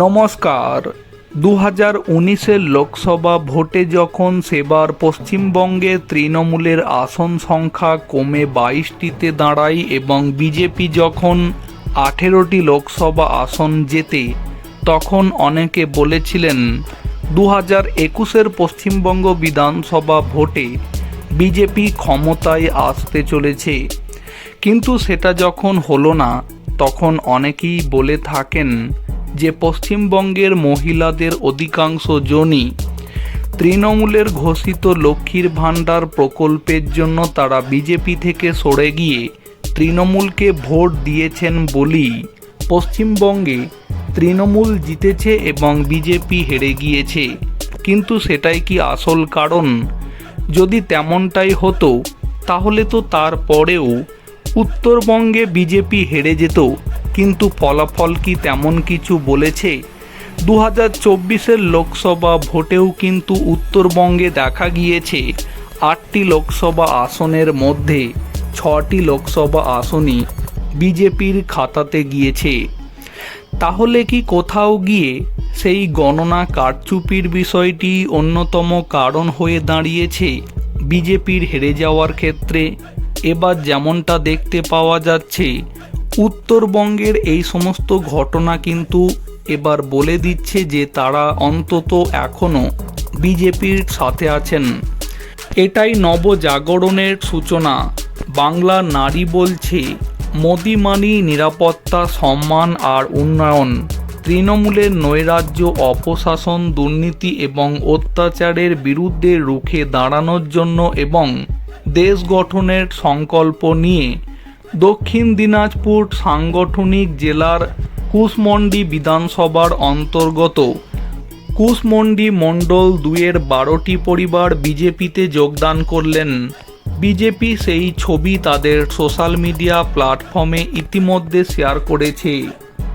নমস্কার। দু হাজার উনিশের লোকসভা ভোটে যখন সেবার পশ্চিমবঙ্গে তৃণমূলের আসন সংখ্যা কমে বাইশটিতে দাঁড়ায় এবং বিজেপি যখন আঠেরোটি লোকসভা আসন জেতে, তখন অনেকে বলেছিলেন দু হাজার একুশের পশ্চিমবঙ্গ বিধানসভা ভোটে বিজেপি ক্ষমতায় আসতে চলেছে। কিন্তু সেটা যখন হলো না, তখন অনেকেই বলে থাকেন যে পশ্চিমবঙ্গের মহিলাদের অধিকাংশ জনই তৃণমূলের ঘোষিত লক্ষ্মীর ভাণ্ডার প্রকল্পের জন্য তারা বিজেপি থেকে সরে গিয়ে তৃণমূলকে ভোট দিয়েছেন বলেই পশ্চিমবঙ্গে তৃণমূল জিতেছে এবং বিজেপি হেরে গিয়েছে। কিন্তু সেটাই কি আসল কারণ? যদি তেমনটাই হতো, তাহলে তো তারপরেও উত্তরবঙ্গে বিজেপি হেরে যেত। কিন্তু ফলাফল কি তেমন কিছু বলেছে? দু হাজার চব্বিশের লোকসভা ভোটেও কিন্তু উত্তরবঙ্গে দেখা গিয়েছে আটটি লোকসভা আসনের মধ্যে ছটি লোকসভা আসনই বিজেপির খাতাতে গিয়েছে। তাহলে কি কোথাও গিয়ে সেই গণনা কারচুপির বিষয়টি অন্যতম কারণ হয়ে দাঁড়িয়েছে বিজেপির হেরে যাওয়ার ক্ষেত্রে? এবার যেমনটা দেখতে পাওয়া যাচ্ছে উত্তরবঙ্গের এই সমস্ত ঘটনা কিন্তু এবার বলে দিচ্ছে যে তারা অন্তত এখনও বিজেপির সাথে আছেন। এটাই নবজাগরণের সূচনা। বাংলা নারী বলছে, মোদি মানি নিরাপত্তা, সম্মান আর উন্নয়ন। তৃণমূলের নৈরাজ্য, অপশাসন, দুর্নীতি এবং অত্যাচারের বিরুদ্ধে রুখে দাঁড়ানোর জন্য এবং দেশ গঠনের সংকল্প নিয়ে দক্ষিণ দিনাজপুর সাংগঠনিক জেলার কুশমন্ডি বিধানসভার অন্তর্গত কুশমন্ডি মণ্ডল দুয়ের বারোটি পরিবার বিজেপিতে যোগদান করলেন। বিজেপি সেই ছবি তাদের সোশ্যাল মিডিয়া প্ল্যাটফর্মে ইতিমধ্যে শেয়ার করেছে।